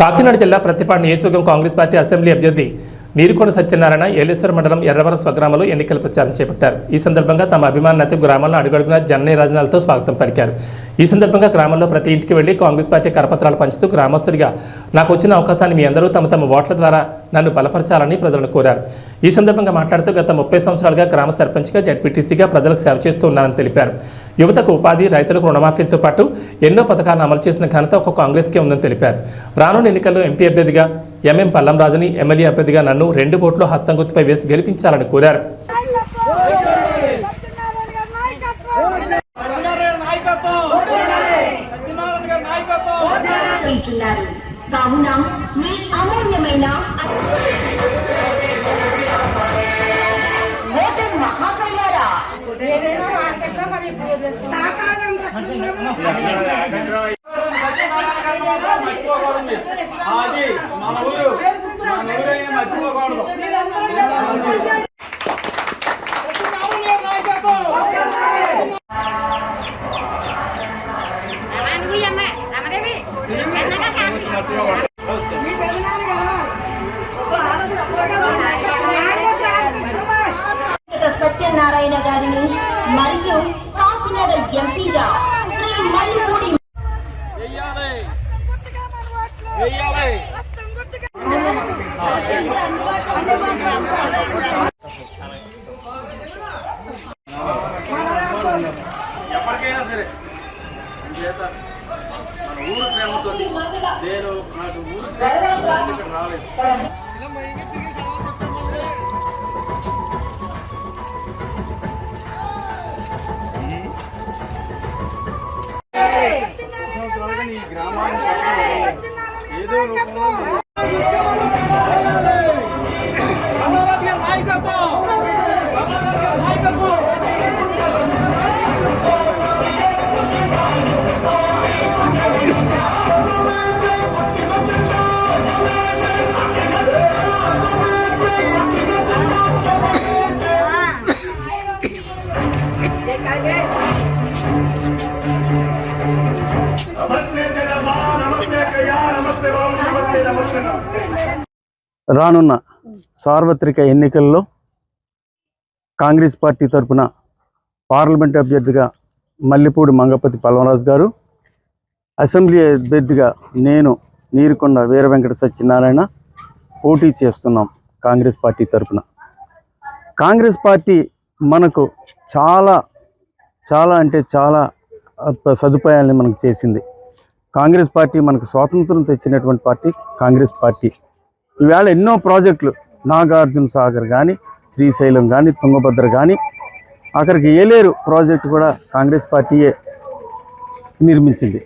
కాకినాడ జిల్లా ప్రతిపాడు నియోజకవర్గం Congress party assembly అభ్యర్థి నీరుకొండ సత్యనారాయణ ఏలేశ్వర మండలం ఎర్రవరం స్వగ్రామంలో ఎన్నికల ప్రచారం చేపట్టారు. ఈ సందర్భంగా తమ అభిమాన నేత గ్రామంలో అడుగడుగున జననీ రాజనాలతో స్వాగతం పలికారు. ఈ సందర్భంగా గ్రామంలో ప్రతి ఇంటికి వెళ్ళి కాంగ్రెస్ పార్టీ కరపత్రాలు పంచుతూ గ్రామస్తుడిగా నాకు వచ్చిన అవకాశాన్ని మీ అందరూ తమ తమ ఓట్ల ద్వారా నన్ను బలపరచాలని ప్రజలను కోరారు. ఈ సందర్భంగా మాట్లాడుతూ గత ముప్పై సంవత్సరాలుగా గ్రామ సర్పంచ్గా జడ్పీటీసీగా ప్రజలకు సేవ చేస్తూ ఉన్నానని తెలిపారు. యువతకు ఉపాధి రైతులకు రుణమాఫీలతో పాటు ఎన్నో పథకాలను అమలు చేసిన ఘనత ఒక కాంగ్రెస్కే ఉందని తెలిపారు. రానున్న ఎన్నికల్లో ఎంపీ అభ్యర్థిగా ఎంఎం పల్లంరాజుని ఎమ్మెల్యే అభ్యర్థిగా నన్ను రెండు ఓట్లు హత్తం గుర్తుపై వేసి గెలిపించాలని కోరారు. కావున మీ అమూల్యమైన ఓటర్ అది మన ఊరు మన ఊరు మర్చిపోకూడదు సత్యనారాయణ గారి నేను నాకు ఊరు ప్రేమ ఇక్కడ రాలేదు. రానున్న సార్వత్రిక ఎన్నికల్లో కాంగ్రెస్ పార్టీ తరపున పార్లమెంట్ అభ్యర్థిగా మల్లెపూడి మంగపతి పల్వరాజు గారు అసెంబ్లీ అభ్యర్థిగా నేను నీరుకొండ వీర వెంకట సత్యనారాయణ పోటీ చేస్తున్నాం కాంగ్రెస్ పార్టీ తరపున. కాంగ్రెస్ పార్టీ మనకు చాలా చాలా అంటే చాలా సదుపాయాలని మనకు చేసింది. కాంగ్రెస్ పార్టీ మనకు స్వాతంత్రం తెచ్చినటువంటి పార్టీ కాంగ్రెస్ పార్టీ. ఈవేళ ఎన్నో ప్రాజెక్టులు నాగార్జున సాగర్ కానీ శ్రీశైలం కానీ తుంగభద్ర కానీ అక్కడికి ఏలేరు ప్రాజెక్టు కూడా కాంగ్రెస్ పార్టీయే నిర్మించింది.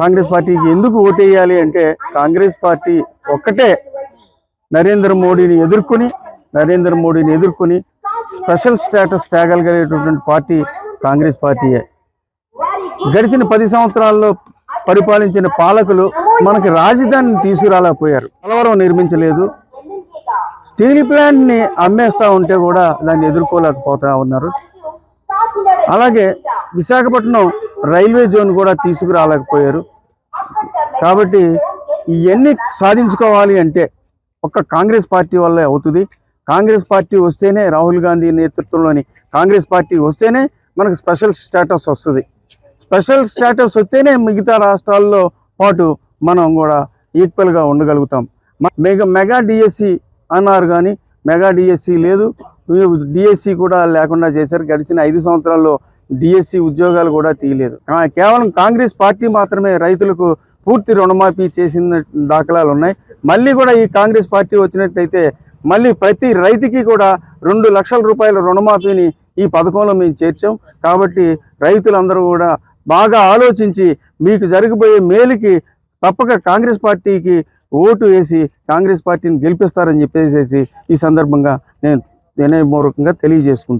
కాంగ్రెస్ పార్టీకి ఎందుకు ఓటేయాలి అంటే కాంగ్రెస్ పార్టీ ఒక్కటే నరేంద్ర మోడీని ఎదుర్కొని నరేంద్ర మోడీని ఎదుర్కొని స్పెషల్ స్టేటస్ తేగలిగేటటువంటి పార్టీ కాంగ్రెస్ పార్టీయే. గడిచిన పది సంవత్సరాల్లో పరిపాలించిన పాలకులు మనకి రాజధానిని తీసుకురాలేకపోయారు. కలవరం నిర్మించలేదు. స్టీల్ ప్లాంట్ని అమ్మేస్తా ఉంటే కూడా దాన్ని ఎదుర్కోలేకపోతా ఉన్నారు. అలాగే విశాఖపట్నం రైల్వే జోన్ కూడా తీసుకురాలేకపోయారు. కాబట్టి ఇవన్నీ సాధించుకోవాలి అంటే ఒక్క కాంగ్రెస్ పార్టీ వల్లే అవుతుంది. కాంగ్రెస్ పార్టీ వస్తేనే రాహుల్ గాంధీ నేతృత్వంలోని కాంగ్రెస్ పార్టీ వస్తేనే మనకు స్పెషల్ స్టేటస్ వస్తుంది. స్పెషల్ స్టేటస్ వస్తేనే మిగతా రాష్ట్రాల్లో పాటు మనం కూడా ఈక్వల్గా ఉండగలుగుతాం. మెగా మెగా డిఎస్సి అన్నారు కానీ మెగా డిఎస్సి లేదు. డిఎస్సి కూడా లేకుండా చేశారు. గడిచిన ఐదు సంవత్సరాల్లో డిఎస్సి ఉద్యోగాలు కూడా తీయలేదు. కేవలం కాంగ్రెస్ పార్టీ మాత్రమే రైతులకు పూర్తి రుణమాఫీ చేసిన దాఖలాలు ఉన్నాయి. మళ్ళీ కూడా ఈ కాంగ్రెస్ పార్టీ వచ్చినట్టయితే మళ్ళీ ప్రతి రైతుకి కూడా రెండు లక్షల రూపాయల రుణమాఫీని ఈ పథకంలో మేము చేర్చాం. కాబట్టి రైతులందరూ కూడా బాగా ఆలోచించి మీకు జరిగిపోయే మేలుకి తప్పక కాంగ్రెస్ పార్టీకి ఓటు వేసి కాంగ్రెస్ పార్టీని గెలిపిస్తారని చెప్పేసేసి ఈ సందర్భంగా నేను వినయపూర్వకంగా తెలియజేసుకుంటాను